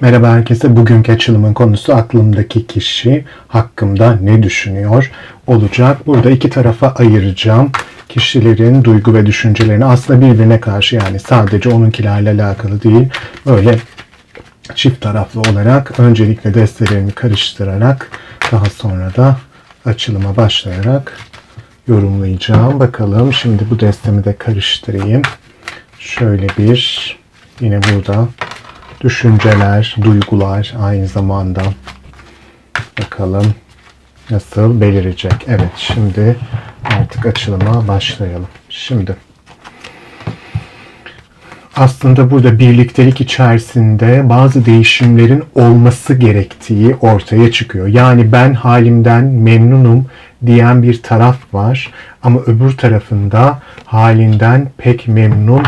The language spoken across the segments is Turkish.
Merhaba herkese. Bugünkü açılımın konusu aklımdaki kişi hakkımda ne düşünüyor olacak. Burada iki tarafa ayıracağım. Kişilerin duygu ve düşüncelerini aslında birbirine karşı yani sadece onunkilerle alakalı değil. Böyle çift taraflı olarak öncelikle destelerimi karıştırarak daha sonra da açılıma başlayarak yorumlayacağım. Bakalım şimdi bu destemi de karıştırayım. Şöyle bir yine burada düşünceler, duygular aynı zamanda bakalım nasıl belirecek. Evet şimdi artık açılıma başlayalım. Şimdi aslında burada birliktelik içerisinde bazı değişimlerin olması gerektiği ortaya çıkıyor. Yani ben halimden memnunum diyen bir taraf var ama öbür tarafında halinden pek memnun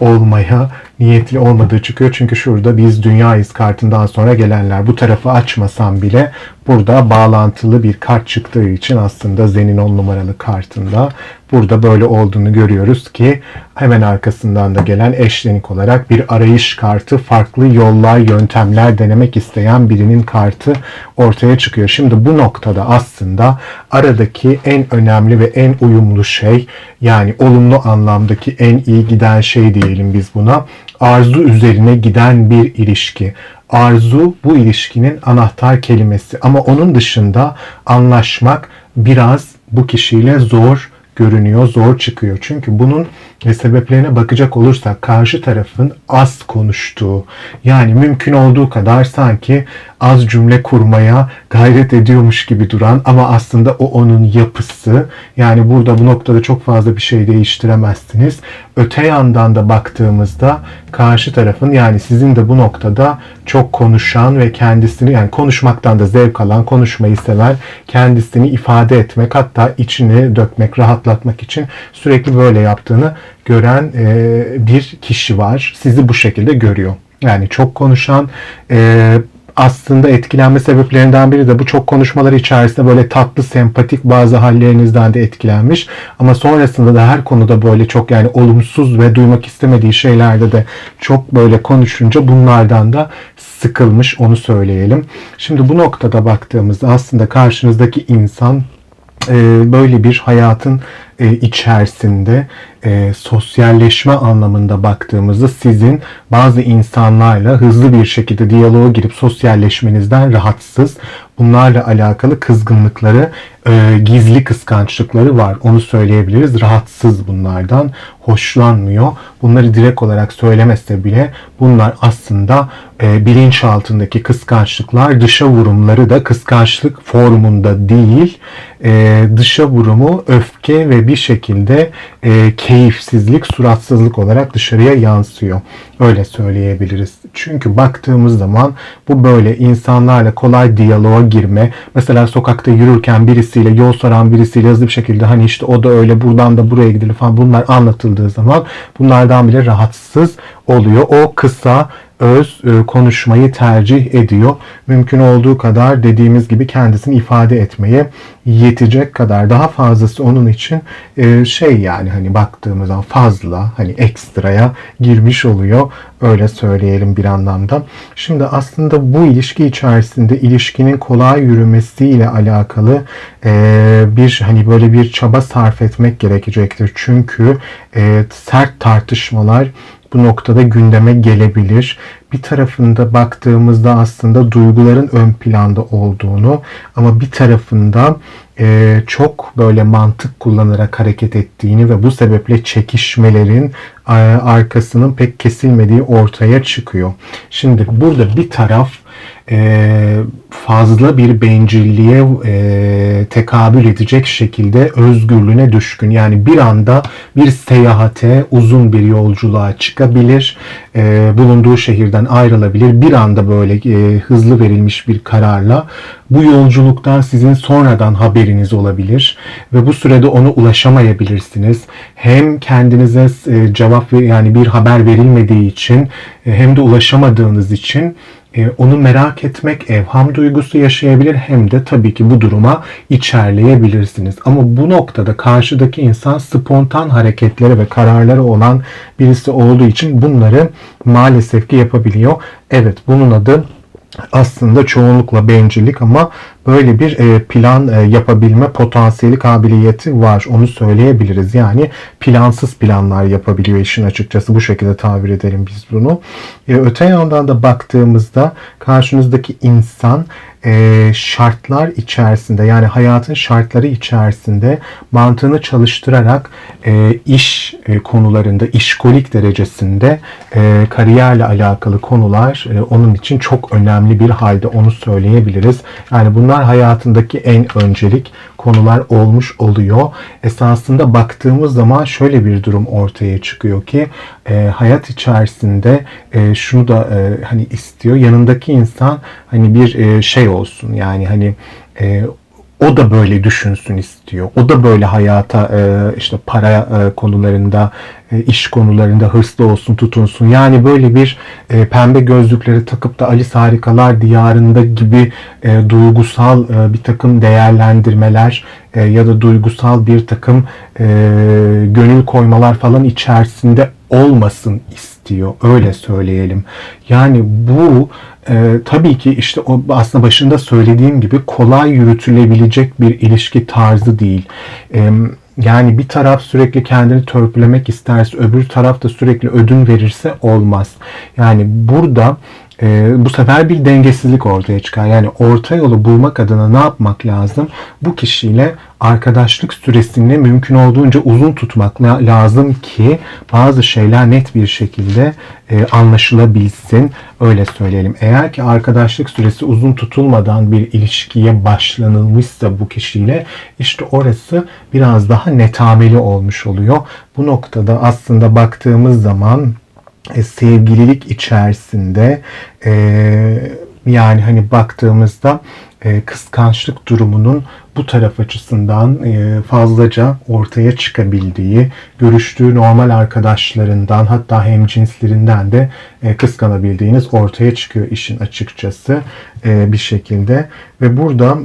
olmaya niyetli olmadığı çıkıyor. Çünkü şurada biz dünyayız kartından sonra gelenler. Bu tarafı açmasam bile burada bağlantılı bir kart çıktığı için aslında Zen'in 10 numaralı kartında burada böyle olduğunu görüyoruz ki hemen arkasından da gelen eşlenik olarak bir arayış kartı farklı yollar, yöntemler denemek isteyen birinin kartı ortaya çıkıyor. Şimdi bu noktada aslında aradaki en önemli ve en uyumlu şey yani olumlu anlamdaki en iyi giden şey diyelim biz buna arzu üzerine giden bir ilişki. Arzu bu ilişkinin anahtar kelimesi ama onun dışında anlaşmak biraz bu kişiyle zor görünüyor, zor çıkıyor. Çünkü bunun sebeplerine bakacak olursak karşı tarafın az konuştuğu, yani mümkün olduğu kadar sanki az cümle kurmaya gayret ediyormuş gibi duran ama aslında o onun yapısı. Yani burada bu noktada çok fazla bir şey değiştiremezsiniz. Öte yandan da baktığımızda karşı tarafın yani sizin de bu noktada çok konuşan ve kendisini yani konuşmaktan da zevk alan, konuşmayı seven, kendisini ifade etmek hatta içini dökmek, rahatlatmak için sürekli böyle yaptığını gören e, bir kişi var. Sizi bu şekilde görüyor. Yani çok konuşan, e, aslında etkilenme sebeplerinden biri de bu çok konuşmaları içerisinde böyle tatlı, sempatik bazı hallerinizden de etkilenmiş. Ama sonrasında da her konuda böyle çok yani olumsuz ve duymak istemediği şeylerde de çok böyle konuşunca bunlardan da sıkılmış onu söyleyelim. Şimdi bu noktada baktığımızda aslında karşınızdaki insan e, böyle bir hayatın e, içerisinde e, sosyalleşme anlamında baktığımızda sizin bazı insanlarla hızlı bir şekilde diyaloğa girip sosyalleşmenizden rahatsız. Bunlarla alakalı kızgınlıkları, e, gizli kıskançlıkları var. Onu söyleyebiliriz. Rahatsız bunlardan. Hoşlanmıyor. Bunları direkt olarak söylemese bile bunlar aslında e, bilinç altındaki kıskançlıklar. Dışa vurumları da kıskançlık formunda değil. E, dışa vurumu öfke ve bir şekilde e, keyifsizlik, suratsızlık olarak dışarıya yansıyor. Öyle söyleyebiliriz. Çünkü baktığımız zaman bu böyle insanlarla kolay diyaloğa girme. Mesela sokakta yürürken birisiyle, yol soran birisiyle hızlı bir şekilde hani işte o da öyle buradan da buraya gidilir falan bunlar anlatıldığı zaman bunlardan bile rahatsız oluyor. O kısa öz e, konuşmayı tercih ediyor. Mümkün olduğu kadar dediğimiz gibi kendisini ifade etmeye yetecek kadar daha fazlası onun için e, şey yani hani baktığımız zaman fazla hani ekstraya girmiş oluyor. Öyle söyleyelim bir anlamda. Şimdi aslında bu ilişki içerisinde ilişkinin kolay yürümesiyle alakalı e, bir hani böyle bir çaba sarf etmek gerekecektir. Çünkü sert tartışmalar bu noktada gündeme gelebilir. Bir tarafında baktığımızda aslında duyguların ön planda olduğunu ama bir tarafında e, çok böyle mantık kullanarak hareket ettiğini ve bu sebeple çekişmelerin e, arkasının pek kesilmediği ortaya çıkıyor. Şimdi burada bir taraf e, fazla bir bencilliğe e, tekabül edecek şekilde özgürlüğüne düşkün. Yani bir anda bir seyahate, uzun bir yolculuğa çıkabilir, e, bulunduğu şehirden ayrılabilir. Bir anda böyle e, hızlı verilmiş bir kararla bu yolculuktan sizin sonradan haberiniz olabilir ve bu sürede ona ulaşamayabilirsiniz. Hem kendinize e, cevap yani bir haber verilmediği için e, hem de ulaşamadığınız için onu merak etmek, evham duygusu yaşayabilir hem de tabii ki bu duruma içerleyebilirsiniz. Ama bu noktada karşıdaki insan spontan hareketleri ve kararları olan birisi olduğu için bunları maalesef ki yapabiliyor. Evet bunun adı aslında çoğunlukla bencillik ama böyle bir e, plan e, yapabilme potansiyeli kabiliyeti var. Onu söyleyebiliriz. Yani plansız planlar yapabiliyor işin açıkçası. Bu şekilde tabir edelim biz bunu. E, öte yandan da baktığımızda karşınızdaki insan şartlar içerisinde yani hayatın şartları içerisinde mantığını çalıştırarak iş konularında işkolik derecesinde kariyerle alakalı konular onun için çok önemli bir halde onu söyleyebiliriz. Yani bunlar hayatındaki en öncelik konular olmuş oluyor. Esasında baktığımız zaman şöyle bir durum ortaya çıkıyor ki e, hayat içerisinde e, şunu da e, hani istiyor. Yanındaki insan hani bir e, şey olsun yani hani e, o da böyle düşünsün istiyor. O da böyle hayata e, işte para e, konularında, e, iş konularında hırslı olsun, tutunsun. Yani böyle bir pembe gözlükleri takıp da Alice Harikalar Diyarında gibi duygusal bir takım değerlendirmeler ya da duygusal bir takım gönül koymalar falan içerisinde olmasın istiyor. Öyle söyleyelim. Yani bu e, tabii ki işte o aslında başında söylediğim gibi kolay yürütülebilecek bir ilişki tarzı değil. E, yani bir taraf sürekli kendini törpülemek isterse öbür taraf da sürekli ödün verirse olmaz. Yani burada e, bu sefer bir dengesizlik ortaya çıkar. Yani orta yolu bulmak adına ne yapmak lazım? Bu kişiyle arkadaşlık süresini mümkün olduğunca uzun tutmak lazım ki bazı şeyler net bir şekilde e, anlaşılabilsin. Öyle söyleyelim. Eğer ki arkadaşlık süresi uzun tutulmadan bir ilişkiye başlanılmışsa bu kişiyle işte orası biraz daha netameli olmuş oluyor. Bu noktada aslında baktığımız zaman e, sevgililik içerisinde e, yani hani baktığımızda e, kıskançlık durumunun bu taraf açısından e, fazlaca ortaya çıkabildiği, görüştüğü normal arkadaşlarından hatta hemcinslerinden de e, kıskanabildiğiniz ortaya çıkıyor işin açıkçası e, bir şekilde. Ve burada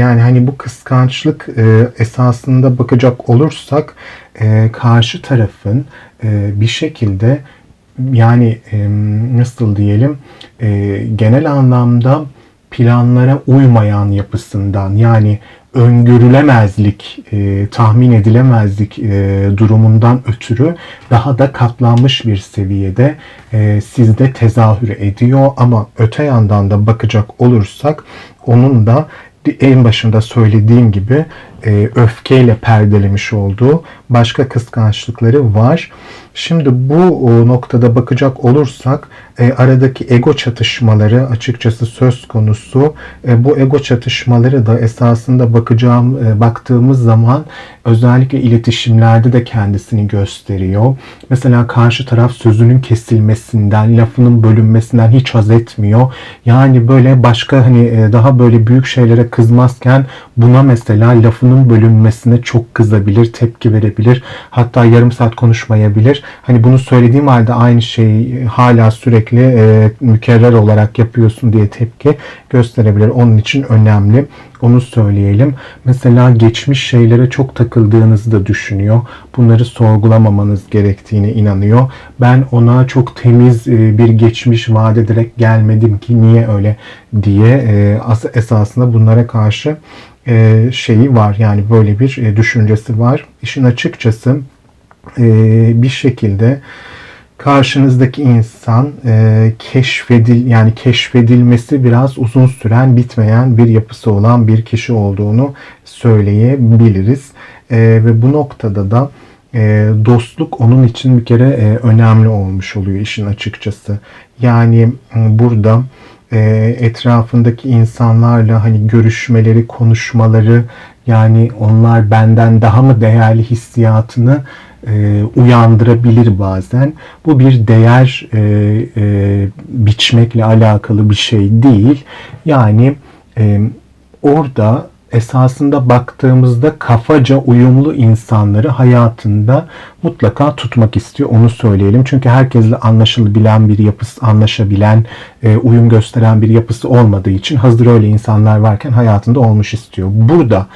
yani hani bu kıskançlık e, esasında bakacak olursak e, karşı tarafın e, bir şekilde yani nasıl diyelim genel anlamda planlara uymayan yapısından yani öngörülemezlik, e, tahmin edilemezlik e, durumundan ötürü daha da katlanmış bir seviyede e, sizde tezahür ediyor. Ama öte yandan da bakacak olursak onun da en başında söylediğim gibi e, öfkeyle perdelemiş olduğu başka kıskançlıkları var. Şimdi bu noktada bakacak olursak e, aradaki ego çatışmaları açıkçası söz konusu. E, bu ego çatışmaları da esasında bakacağım e, baktığımız zaman özellikle iletişimlerde de kendisini gösteriyor. Mesela karşı taraf sözünün kesilmesinden, lafının bölünmesinden hiç haz etmiyor. Yani böyle başka hani e, daha böyle büyük şeylere kızmazken buna mesela lafının bölünmesine çok kızabilir, tepki verebilir. Hatta yarım saat konuşmayabilir. Hani bunu söylediğim halde aynı şeyi hala sürekli e, mükerrer olarak yapıyorsun diye tepki gösterebilir. Onun için önemli. Onu söyleyelim. Mesela geçmiş şeylere çok takıldığınızı da düşünüyor. Bunları sorgulamamanız gerektiğine inanıyor. Ben ona çok temiz e, bir geçmiş vaat ederek gelmedim ki niye öyle diye e, esasında bunlara karşı e, şeyi var. Yani böyle bir düşüncesi var. İşin açıkçası bir şekilde karşınızdaki insan e, keşfedil yani keşfedilmesi biraz uzun süren bitmeyen bir yapısı olan bir kişi olduğunu söyleyebiliriz. E, ve bu noktada da e, dostluk onun için bir kere e, önemli olmuş oluyor işin açıkçası. Yani burada e, etrafındaki insanlarla hani görüşmeleri, konuşmaları yani onlar benden daha mı değerli hissiyatını e, uyandırabilir bazen. Bu bir değer e, e, biçmekle alakalı bir şey değil. Yani e, orada esasında baktığımızda kafaca uyumlu insanları hayatında mutlaka tutmak istiyor. Onu söyleyelim. Çünkü herkesle anlaşılabilen bir yapısı, anlaşabilen, e, uyum gösteren bir yapısı olmadığı için hazır öyle insanlar varken hayatında olmuş istiyor. Burada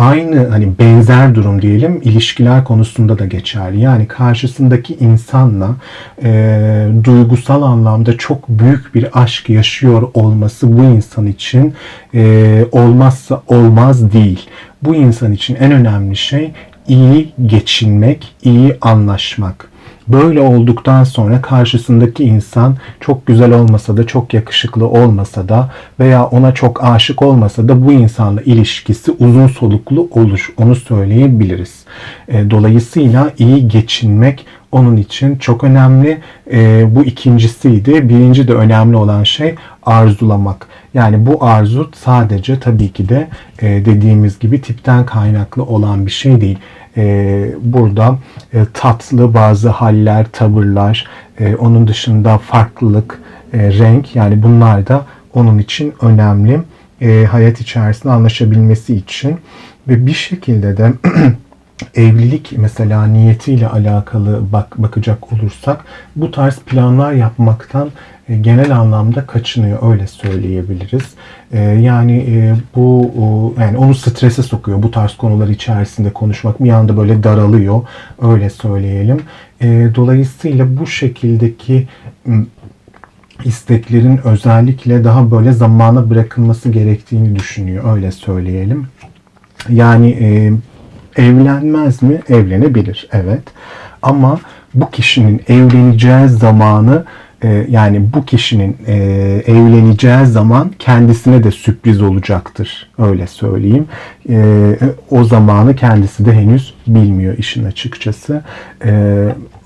aynı hani benzer durum diyelim ilişkiler konusunda da geçerli. Yani karşısındaki insanla e, duygusal anlamda çok büyük bir aşk yaşıyor olması bu insan için e, olmazsa olmaz değil. Bu insan için en önemli şey iyi geçinmek, iyi anlaşmak. Böyle olduktan sonra karşısındaki insan çok güzel olmasa da çok yakışıklı olmasa da veya ona çok aşık olmasa da bu insanla ilişkisi uzun soluklu olur. Onu söyleyebiliriz. E, dolayısıyla iyi geçinmek onun için çok önemli. E, bu ikincisiydi. Birinci de önemli olan şey arzulamak. Yani bu arzu sadece tabii ki de e, dediğimiz gibi tipten kaynaklı olan bir şey değil. E, burada e, tatlı bazı haller, tavırlar, e, onun dışında farklılık, e, renk yani bunlar da onun için önemli. E, hayat içerisinde anlaşabilmesi için ve bir şekilde de evlilik mesela niyetiyle alakalı bak bakacak olursak bu tarz planlar yapmaktan genel anlamda kaçınıyor öyle söyleyebiliriz. E, yani e, bu yani onu strese sokuyor bu tarz konular içerisinde konuşmak bir anda böyle daralıyor öyle söyleyelim. E, dolayısıyla bu şekildeki isteklerin özellikle daha böyle zamana bırakılması gerektiğini düşünüyor öyle söyleyelim. Yani e, evlenmez mi? Evlenebilir evet. Ama bu kişinin evleneceği zamanı e, yani bu kişinin e, evleneceği zaman kendisine de sürpriz olacaktır. Öyle söyleyeyim. E, o zamanı kendisi de henüz bilmiyor işin açıkçası. E,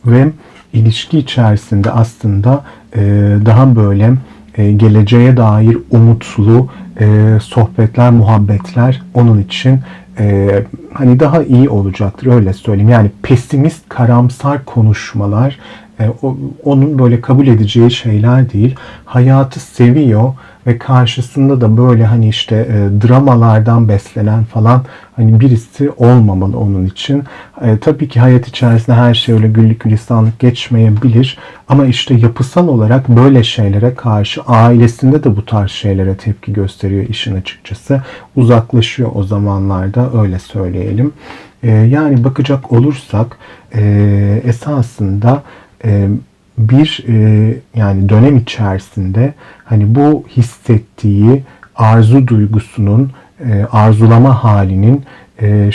ve ilişki içerisinde aslında e, daha böyle e, geleceğe dair umutlu e, sohbetler, muhabbetler onun için e, hani daha iyi olacaktır öyle söyleyeyim. Yani pesimist, karamsar konuşmalar e, o, onun böyle kabul edeceği şeyler değil. Hayatı seviyor ve karşısında da böyle hani işte e, dramalardan beslenen falan hani birisi olmamalı onun için. E, tabii ki hayat içerisinde her şey öyle güllük gülistanlık geçmeyebilir ama işte yapısal olarak böyle şeylere karşı ailesinde de bu tarz şeylere tepki gösteriyor işin açıkçası. Uzaklaşıyor o zamanlarda öyle söyleyelim. E, yani bakacak olursak e, esasında e, bir e, yani dönem içerisinde hani bu hissettiği arzu duygusunun e, arzulama halinin e,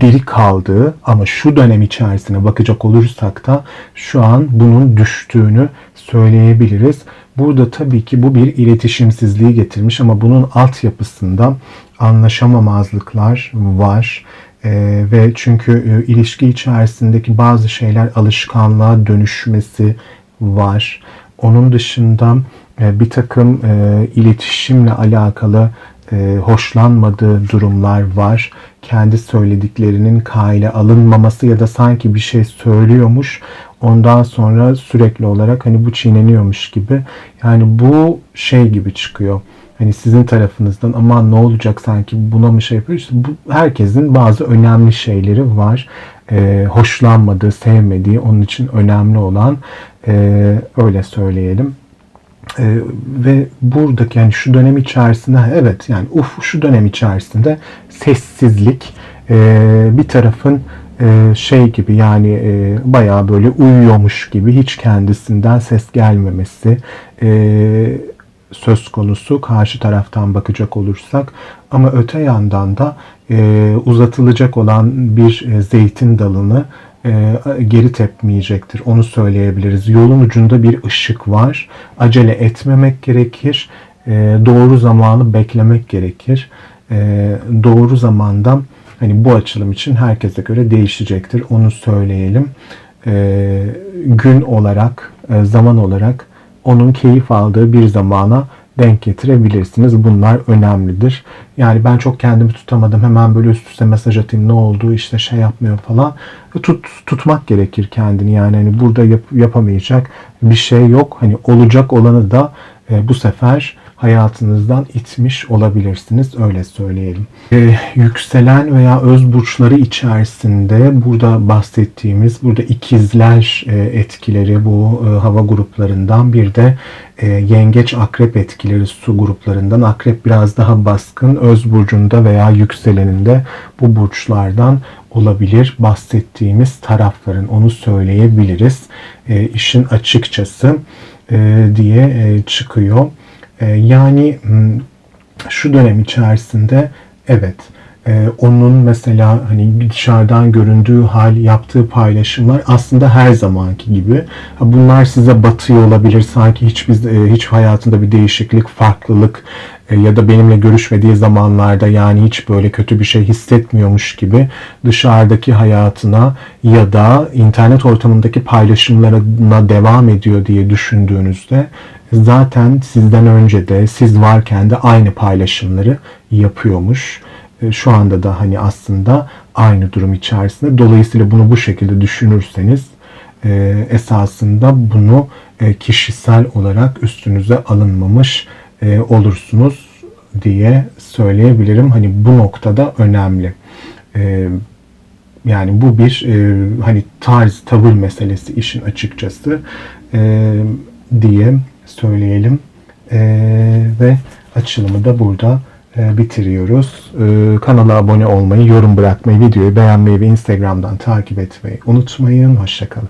diri kaldığı ama şu dönem içerisine bakacak olursak da şu an bunun düştüğünü söyleyebiliriz. Burada tabii ki bu bir iletişimsizliği getirmiş ama bunun altyapısında anlaşamamazlıklar var. E, ve çünkü e, ilişki içerisindeki bazı şeyler alışkanlığa dönüşmesi var. Onun dışında e, bir takım e, iletişimle alakalı e, hoşlanmadığı durumlar var. Kendi söylediklerinin kayla alınmaması ya da sanki bir şey söylüyormuş. Ondan sonra sürekli olarak hani bu çiğneniyormuş gibi. Yani bu şey gibi çıkıyor hani sizin tarafınızdan aman ne olacak sanki buna mı şey yapıyor? İşte bu, herkesin bazı önemli şeyleri var. Ee, hoşlanmadığı, sevmediği, onun için önemli olan e, öyle söyleyelim. Ee, ve buradaki yani şu dönem içerisinde evet yani uf şu dönem içerisinde sessizlik e, bir tarafın e, şey gibi yani e, bayağı böyle uyuyormuş gibi hiç kendisinden ses gelmemesi e, söz konusu karşı taraftan bakacak olursak ama öte yandan da e, uzatılacak olan bir zeytin dalını geri tepmeyecektir. Onu söyleyebiliriz. Yolun ucunda bir ışık var. Acele etmemek gerekir. Doğru zamanı beklemek gerekir. E, doğru zamanda hani bu açılım için herkese göre değişecektir. Onu söyleyelim. E, gün olarak, e, zaman olarak onun keyif aldığı bir zamana denk getirebilirsiniz. Bunlar önemlidir. Yani ben çok kendimi tutamadım. Hemen böyle üst üste mesaj atayım ne oldu işte şey yapmıyor falan. Tut, tutmak gerekir kendini. Yani hani burada yap, yapamayacak bir şey yok. Hani olacak olanı da e, bu sefer hayatınızdan itmiş olabilirsiniz. Öyle söyleyelim. Ee, yükselen veya öz burçları içerisinde burada bahsettiğimiz burada ikizler e, etkileri bu e, hava gruplarından bir de e, yengeç akrep etkileri su gruplarından akrep biraz daha baskın öz burcunda veya yükseleninde bu burçlardan olabilir bahsettiğimiz tarafların onu söyleyebiliriz e, işin açıkçası e, diye e, çıkıyor. E, yani m, şu dönem içerisinde evet e, onun mesela hani dışarıdan göründüğü hal yaptığı paylaşımlar aslında her zamanki gibi. Bunlar size batıyor olabilir sanki hiç biz e, hiç hayatında bir değişiklik, farklılık e, ya da benimle görüşmediği zamanlarda yani hiç böyle kötü bir şey hissetmiyormuş gibi dışarıdaki hayatına ya da internet ortamındaki paylaşımlarına devam ediyor diye düşündüğünüzde zaten sizden önce de siz varken de aynı paylaşımları yapıyormuş. E, Şu anda da hani aslında aynı durum içerisinde. Dolayısıyla bunu bu şekilde düşünürseniz e, esasında bunu e, kişisel olarak üstünüze alınmamış olursunuz diye söyleyebilirim. Hani bu noktada önemli. Yani bu bir hani tarz, tavır meselesi işin açıkçası diye söyleyelim. E, ve açılımı da burada e, bitiriyoruz. E, kanala abone olmayı, yorum bırakmayı, videoyu beğenmeyi ve Instagram'dan takip etmeyi unutmayın. Hoşçakalın.